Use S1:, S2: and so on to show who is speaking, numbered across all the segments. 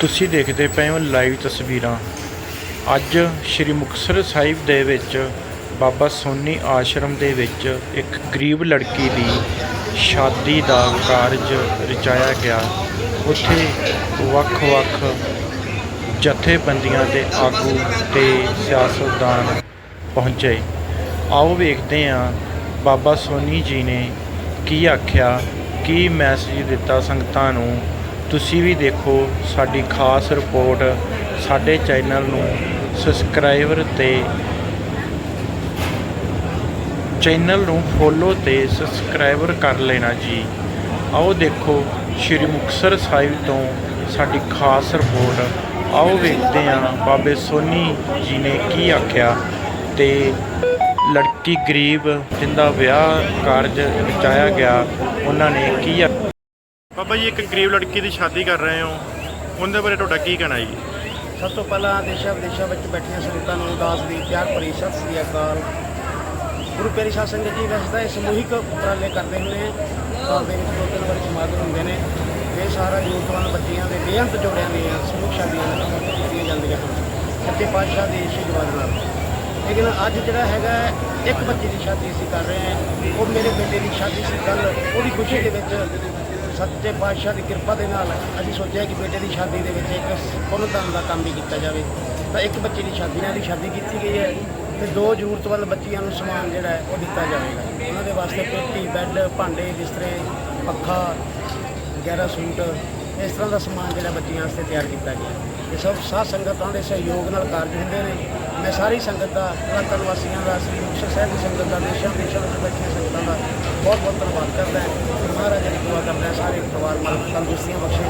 S1: ਤੁਸੀਂ ਦੇਖਦੇ ਪਏ ਹੋ ਲਾਈਵ ਤਸਵੀਰਾਂ। ਅੱਜ ਸ਼੍ਰੀ ਮੁਕਤਸਰ ਸਾਹਿਬ ਦੇ ਵਿੱਚ ਬਾਬਾ ਸੋਨੀ ਆਸ਼ਰਮ ਦੇ ਵਿੱਚ ਇੱਕ ਗਰੀਬ ਲੜਕੀ ਦੀ ਸ਼ਾਦੀ ਦਾ ਕਾਰਜ ਰਚਾਇਆ ਗਿਆ। ਉੱਥੇ ਵੱਖ-ਵੱਖ ਜਥੇਬੰਦੀਆਂ ਦੇ ਆਗੂ ਤੇ ਸਿਆਸਤਦਾਨ ਪਹੁੰਚੇ। ਆਓ ਵੇਖਦੇ ਹਾਂ ਬਾਬਾ ਸੋਨੀ ਜੀ ਨੇ ਕੀ ਆਖਿਆ, ਕੀ ਮੈਸੇਜ ਦਿੱਤਾ ਸੰਗਤਾਂ ਨੂੰ ਤੁਸੀਂ ਵੀ ਦੇਖੋ ਸਾਡੀ ਖਾਸ ਰਿਪੋਰਟ ਸਾਡੇ ਚੈਨਲ ਨੂੰ ਸਬਸਕ੍ਰਾਈਬਰ ਤੇ ਚੈਨਲ ਨੂੰ ਫੋਲੋ ਤੇ ਸਬਸਕ੍ਰਾਈਬਰ ਕਰ ਲੈਣਾ ਜੀ। ਆਓ ਦੇਖੋ ਸ਼੍ਰੀ ਮੁਕਤਸਰ ਸਾਹਿਬ ਤੋਂ ਸਾਡੀ ਖਾਸ ਰਿਪੋਰਟ। ਆਓ ਵੇਖਦੇ ਹਾਂ ਬਾਬੇ ਸੋਨੀ ਜੀ ਨੇ ਕੀ ਆਖਿਆ ਤੇ ਲੜਕੀ ਗਰੀਬ ਜਿੰਦਾ ਵਿਆਹ ਕਾਰਜ ਰਚਾਇਆ ਗਿਆ, ਉਹਨਾਂ ਨੇ ਕੀ ਆ- ਬਾਬਾ ਜੀ, ਇੱਕ ਗਰੀਬ ਲੜਕੀ ਦੀ ਸ਼ਾਦੀ ਕਰ ਰਹੇ ਹੋ। ਉਹਦੇ ਬਾਰੇ ਤੁਹਾਡਾ ਕੀ ਕਹਿਣਾ ਜੀ?
S2: ਸਭ ਤੋਂ ਪਹਿਲਾਂ ਦੇਸ਼ਾਂ ਵਿਦੇਸ਼ਾਂ ਵਿੱਚ ਬੈਠੀਆਂ ਸੰਗਤਾਂ ਨੂੰ ਦਾਸ ਦੀ ਪਿਆਰ ਭਰੀ ਸਤਿ ਸ੍ਰੀ ਅਕਾਲ। ਗੁਰੂ ਪਿਆਰੀ ਸਾਧ ਸੰਗਤ ਜੀ, ਵੈਸੇ ਤਾਂ ਇਹ ਸਮੂਹਿਕ ਉਪਰਾਲੇ ਕਰਦੇ ਹੁੰਦੇ ਆ ਸਾਲ ਦੇ ਵਿੱਚ ਦੋ ਤਿੰਨ ਵਾਰੀ ਸਮਾਗਮ ਹੁੰਦੇ ਨੇ। ਇਹ ਸਾਰਾ ਯੂਥਵਾਨ ਬੱਚੀਆਂ ਦੇ ਬੇਅੰਤ ਜੋੜਿਆਂ ਦੀਆਂ ਸਮੂਹ ਸ਼ਾਦੀਆਂ ਕੀਤੀਆਂ ਜਾਂਦੀਆਂ ਹਨ। ਸੱਚੇ ਪਾਤਸ਼ਾਹ ਦੇ ਆਸ਼ੀਰਵਾਦ ਨਾਲ। ਲੇਕਿਨ ਅੱਜ ਜਿਹੜਾ ਹੈਗਾ, ਇੱਕ ਬੱਚੇ ਦੀ ਸ਼ਾਦੀ ਅਸੀਂ ਕਰ ਰਹੇ ਹਾਂ। ਉਹ ਮੇਰੇ ਬੇਟੇ ਦੀ ਸ਼ਾਦੀ ਸੀ ਕੱਲ ਉਹਦੀ ਖੁਸ਼ੀ ਦੇ ਵਿੱਚ ਸੱਚੇ ਪਾਤਸ਼ਾਹ ਦੀ ਕਿਰਪਾ ਦੇ ਨਾਲ ਅਸੀਂ ਸੋਚਿਆ ਕਿ ਬੇਟੇ ਦੀ ਸ਼ਾਦੀ ਦੇ ਵਿੱਚ ਇੱਕ ਪੁੰਨਦਾਨ ਦਾ ਕੰਮ ਵੀ ਕੀਤਾ ਜਾਵੇ। ਤਾਂ ਇੱਕ ਬੱਚੇ ਦੀ ਸ਼ਾਦੀ ਨਾਲ ਦੀ ਸ਼ਾਦੀ ਕੀਤੀ ਗਈ ਹੈ ਤੇ ਦੋ ਜ਼ਰੂਰਤਮੰਦ ਬੱਚੀਆਂ ਨੂੰ ਸਮਾਨ ਜਿਹੜਾ ਹੈ ਉਹ ਦਿੱਤਾ ਜਾਵੇਗਾ। ਉਹਨਾਂ ਦੇ ਵਾਸਤੇ ਪੇਟੀ, ਬੈੱਡ, ਭਾਂਡੇ ਬਿਸਤਰੇ ਪੱਖਾ ਵਗੈਰਾ ਸੂਟ, ਇਸ ਤਰ੍ਹਾਂ ਦਾ ਸਮਾਨ ਜਿਹੜਾ ਬੱਚੀਆਂ ਵਾਸਤੇ ਤਿਆਰ ਕੀਤਾ ਗਿਆ ਇਹ ਸਭ ਸਾਧ ਸੰਗਤਾਂ ਦੇ ਸਹਿਯੋਗ ਨਾਲ ਕਾਰਜ ਹੁੰਦੇ ਨੇ। ਮੈਂ ਸਾਰੀ ਸੰਗਤ ਦਾ ਪ੍ਰਾਂਤਨ ਵਾਸੀਆਂ ਦਾ, ਸ੍ਰੀ ਮੁਕਤਸਰ ਸਾਹਿਬ ਦੀ ਸੰਗਤ ਦਾ ਦੇਸ਼ਾਂ ਵਿਦੇਸ਼ਾਂ ਵਿੱਚ ਬੈਠੀਆਂ ਸੰਗਤਾਂ ਦਾ ਬਹੁਤ ਬਹੁਤ ਧੰਨਵਾਦ ਕਰਦਾ ਹਾਂ। Estamos assim.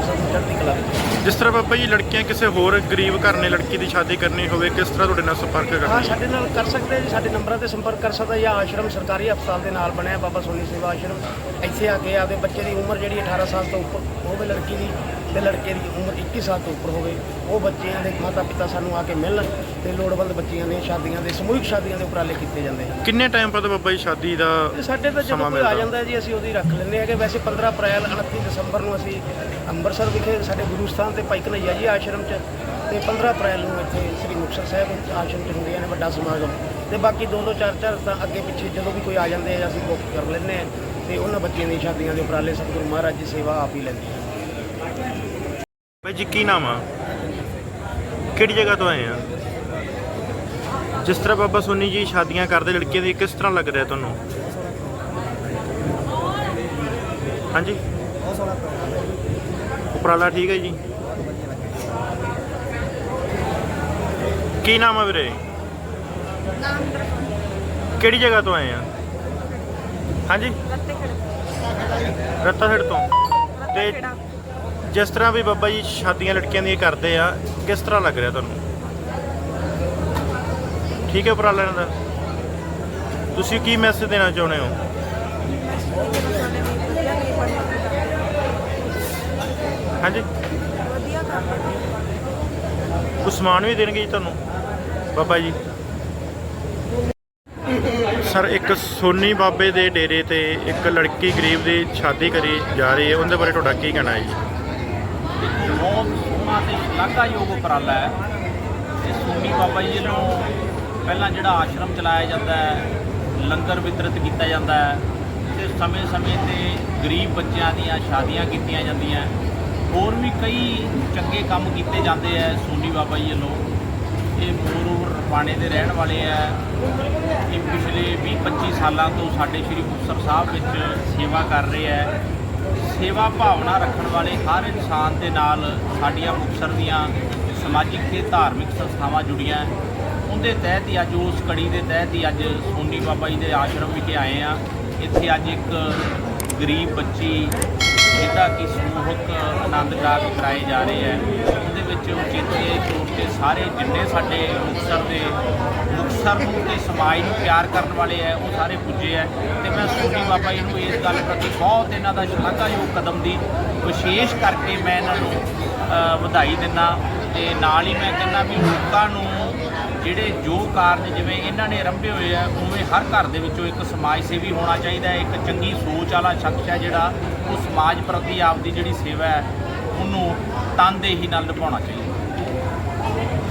S1: ਜਿਸ ਤਰ੍ਹਾਂ ਬਾਬਾ ਜੀ ਲੜਕੀਆਂ ਕਿਸੇ ਹੋਰ ਗਰੀਬ ਘਰ ਨੇ ਲੜਕੀ ਦੀ ਸ਼ਾਦੀ ਕਰਨੀ ਹੋਵੇ ਕਿਸ ਤਰ੍ਹਾਂ ਤੁਹਾਡੇ ਨਾਲ ਸੰਪਰਕ
S2: ਹਾਂ
S1: ਕਰਨਾ
S2: ਸਾਡੇ ਨਾਲ ਕਰ ਸਕਦੇ ਜੀ ਸਾਡੇ ਨੰਬਰਾਂ ਤੇ ਸੰਪਰਕ ਕਰ ਸਕਦਾ ਜਾਂ ਆਸ਼ਰਮ ਸਰਕਾਰੀ ਹਸਪਤਾਲ ਦੇ ਨਾਲ ਬਣਿਆ ਬਾਬਾ ਸੋਨੀ ਸੇਵਾ ਆਸ਼ਰਮ। ਇੱਥੇ ਆ ਕੇ ਆਪਦੇ ਬੱਚੇ ਦੀ ਉਮਰ ਜਿਹੜੀ 18 ਸਾਲ ਤੋਂ ਉੱਪਰ ਹੋਵੇ ਲੜਕੀ ਦੀ ਤੇ ਲੜਕੇ ਦੀ ਉਮਰ 21 ਸਾਲ ਤੋਂ ਉੱਪਰ ਹੋਵੇ ਉਹ ਬੱਚਿਆਂ ਦੇ ਮਾਤਾ ਪਿਤਾ ਸਾਨੂੰ ਆ ਕੇ ਮਿਲਣ ਤੇ ਲੋੜਵੰਦ ਬੱਚੀਆਂ ਦੀਆਂ ਸ਼ਾਦੀਆਂ ਦੇ ਸਮੂਹਿਕ ਸ਼ਾਦੀਆਂ ਦੇ ਉਪਰਾਲੇ ਕੀਤੇ ਜਾਂਦੇ ਹਨ।
S1: ਕਿੰਨੇ ਟਾਈਮ ਬਾਅਦ ਬਾਬਾ ਜੀ ਸ਼ਾਦੀ ਦਾ
S2: ਤੇ ਸਾਡੇ ਤਾਂ ਜਦੋਂ
S1: ਸਮਾਂ
S2: ਕੋਈ ਆ
S1: ਮਿਲਦਾ।
S2: ਜਾਂਦਾ ਹੈ ਜੀ ਅਸੀਂ ਉਹਦੀ ਰੱਖ ਲੈਂਦੇ ਹੈਗੇ। ਵੈਸੇ 15 ਅਪ੍ਰੈਲ 29 ਦਸੰਬਰ ਨੂੰ ਅਸੀਂ ਅੰਮ੍ਰਿਤਸਰ ਵਿਖੇ ਸਾਡੇ ਗੁਰੂ ਸਥਾਨ ਤੇ ਭਾਈ ਕਨਈਆ ਜੀ ਆਸ਼ਰਮ 'ਚ ਤੇ 15 ਅਪ੍ਰੈਲ ਨੂੰ ਇੱਥੇ ਸ੍ਰੀ ਮੁਕਤਸਰ ਸਾਹਿਬ ਆਸ਼ਰਮ 'ਚ ਹੁੰਦੀਆਂ ਨੇ ਵੱਡਾ ਸਮਾਗਮ। ਤੇ ਬਾਕੀ ਦੋ ਦੋ ਚਾਰ ਚਾਰ ਤਾਂ ਅੱਗੇ ਪਿੱਛੇ ਜਦੋਂ ਵੀ ਕੋਈ ਆ ਜਾਂਦੇ ਆ ਅਸੀਂ ਬੁੱਕ ਕਰ ਲੈਂਦੇ ਆ, ਤੇ ਉਹਨਾਂ ਬੱਚਿਆਂ ਦੀਆਂ ਸ਼ਾਦੀਆਂ ਦੇ ਉਪਰਾਲੇ ਸਤਿਗੁਰੂ ਮਹਾਰਾਜ ਦੀ ਸੇਵਾ ਆਪ ਹੀ ਲੈਂਦੇ ਆ।
S1: ਬਾਈ ਜੀ, ਕੀ ਨਾਮ ਆ? ਕਿਹੜੀ ਜਗ੍ਹਾ ਤੋਂ ਆਏ ਆ? ਜਿਸ ਤਰ੍ਹਾਂ ਬਾਬਾ ਸੋਨੀ ਜੀ ਸ਼ਾਦੀਆਂ ਕਰਦੇ, ਲੜਕੀਆਂ ਦੀ ਕਿਸ ਤਰ੍ਹਾਂ ਲੱਗ ਰਿਹਾ ਤੁਹਾਨੂੰ? ਹਾਂਜੀ। ਉਪਰਾਲਾ ਠੀਕ ਹੈ ਜੀ? ਕੀ ਨਾਮ ਆ ਵੀਰੇ? ਕਿਹੜੀ ਜਗ੍ਹਾ ਤੋਂ ਆਏ ਆ? ਹਾਂਜੀ? ਰੱਤਾ ਖੇੜ ਤੋਂ। ਤੇ ਜਿਸ ਤਰ੍ਹਾਂ ਵੀ ਬਾਬਾ ਜੀ ਸ਼ਾਦੀਆਂ ਲੜਕੀਆਂ ਦੀਆਂ ਕਰਦੇ ਆ ਕਿਸ ਤਰ੍ਹਾਂ ਲੱਗ ਰਿਹਾ ਤੁਹਾਨੂੰ? ਠੀਕ ਹੈ ਉਪਰਾਲਾ ਇਹਨਾਂ ਦਾ? ਤੁਸੀਂ ਕੀ ਮੈਸੇਜ ਦੇਣਾ ਚਾਹੁੰਦੇ ਹੋ? ਹਾਂਜੀ? ਕੁਛ ਸਮਾਨ ਵੀ ਦੇਣਗੇ ਜੀ ਤੁਹਾਨੂੰ। ਬਾਬਾ ਜੀ। ਸਰ, ਇੱਕ ਸੋਨੀ ਬਾਬੇ ਦੇ ਡੇਰੇ ਤੇ ਇੱਕ ਲੜਕੀ ਗਰੀਬ ਦੀ ਸ਼ਾਦੀ ਕਰੀ ਜਾ ਰਹੀ ਹੈ। ਉਹਦੇ ਬਾਰੇ ਤੁਹਾਡਾ ਕੀ ਕਹਿਣਾ ਹੈ ਜੀ?
S3: ਬਹੁਤ ਸੋਹਣਾ ਤੇ ਸ਼ਲਾਘਾਯੋਗ ਉਪਰਾਲਾ ਹੈ। ਤੇ ਸੋਨੀ ਬਾਬਾ ਜੀ ਨੂੰ ਪਹਿਲਾਂ ਜਿਹੜਾ ਆਸ਼ਰਮ ਚਲਾਇਆ ਜਾਂਦਾ ਹੈ, ਲੰਗਰ ਵਿਤਰਿਤ ਕੀਤਾ ਜਾਂਦਾ ਹੈ, ਤੇ ਸਮੇਂ-ਸਮੇਂ ਤੇ ਗਰੀਬ ਬੱਚਿਆਂ ਦੀਆਂ ਸ਼ਾਦੀਆਂ ਕੀਤੀਆਂ ਜਾਂਦੀਆਂ ਹੋਰ ਵੀ ਕਈ ਚੰਗੇ ਕੰਮ ਕੀਤੇ ਜਾਂਦੇ ਆ ਸੋਨੀ ਬਾਬਾ ਜੀ ਵੱਲੋਂ। ਇਹ ਮੋਰੋਵਰ ਰਪਾਣੇ ਦੇ ਰਹਿਣ ਵਾਲੇ ਆ। ਇਹ ਪਿਛਲੇ 20-25 ਸਾਲਾਂ ਤੋਂ ਸਾਡੇ ਸ਼੍ਰੀ ਮੁਕਤਸਰ ਸਾਹਿਬ ਵਿੱਚ ਸੇਵਾ ਕਰ ਰਹੇ ਆ। ਸੇਵਾ ਭਾਵਨਾ ਰੱਖਣ ਵਾਲੇ ਹਰ ਇਨਸਾਨ ਦੇ ਨਾਲ ਸਾਡੀਆਂ ਮੁਕਤਸਰ ਦੀਆਂ ਸਮਾਜਿਕ ਤੇ ਧਾਰਮਿਕ ਸੰਸਥਾਵਾਂ ਜੁੜੀਆਂ। ਉਹਦੇ ਤਹਿਤ ਹੀ ਅੱਜ ਉਸ ਕੜੀ ਦੇ ਤਹਿਤ ਹੀ ਅੱਜ ਸੋਨੀ ਬਾਬਾ ਜੀ ਦੇ ਆਸ਼ਰਮ ਵਿਖੇ ਆਏ ਆ। ਇੱਥੇ ਅੱਜ ਇੱਕ ਗਰੀਬ ਬੱਚੀ ਜਿਹਦਾ ਕਿ ਸਮੂਹਕ ਆਨੰਦ ਕਾਰਜ ਕਰਾਏ ਜਾ ਰਹੇ ਹੈ ਉਹਦੇ ਵਿੱਚ ਉਚੇਤੇ ਤੌਰ ਤੇ ਸਾਰੇ ਜਿੰਨੇ ਸਾਡੇ ਮੁਕਤਸਰ ਦੇ, ਮੁਕਤਸਰ ਨੂੰ ਤੇ ਸਮਾਜ ਨੂੰ ਪਿਆਰ ਕਰਨ ਵਾਲੇ ਹੈ ਉਹ ਸਾਰੇ ਪੁੱਜੇ ਹੈ ਤੇ ਮੈਂ ਸੋਨੀ ਬਾਬਾ ਜੀ ਨੂੰ ਇਸ ਗੱਲ ਪ੍ਰਤੀ ਬਹੁਤ ਇਹਨਾਂ ਦਾ ਸ਼ਲਾਘਾਯੋਗ ਕਦਮ ਦੀ ਵਿਸ਼ੇਸ਼ ਕਰਕੇ ਮੈਂ ਇਹਨਾਂ ਨੂੰ ਵਧਾਈ ਦਿੰਦਾ। ਤੇ ਨਾਲ ਹੀ ਮੈਂ ਕਹਿੰਦਾ ਵੀ ਲੋਕਾਂ ਨੂੰ ਜਿਹੜੇ ਜੋ ਕਾਰਜ ਜਿਵੇਂ ਇਹਨਾਂ ਨੇ ਆਰੰਭੇ ਹੋਏ ਆ, ਉਵੇਂ ਹਰ ਘਰ ਦੇ ਵਿੱਚੋਂ ਇੱਕ ਸਮਾਜ ਸੇਵੀ ਹੋਣਾ ਚਾਹੀਦਾ ਹੈ, ਇੱਕ ਚੰਗੀ ਸੋਚ ਵਾਲਾ ਸ਼ਖਸ ਹੈ ਜਿਹੜਾ, ਉਹ ਸਮਾਜ ਪ੍ਰਤੀ ਆਪਦੀ ਜਿਹੜੀ ਸੇਵਾ ਹੈ ਉਹਨੂੰ ਤਨਦੇਹੀ ਨਾਲ ਨਿਭਾਉਣਾ ਚਾਹੀਦਾ।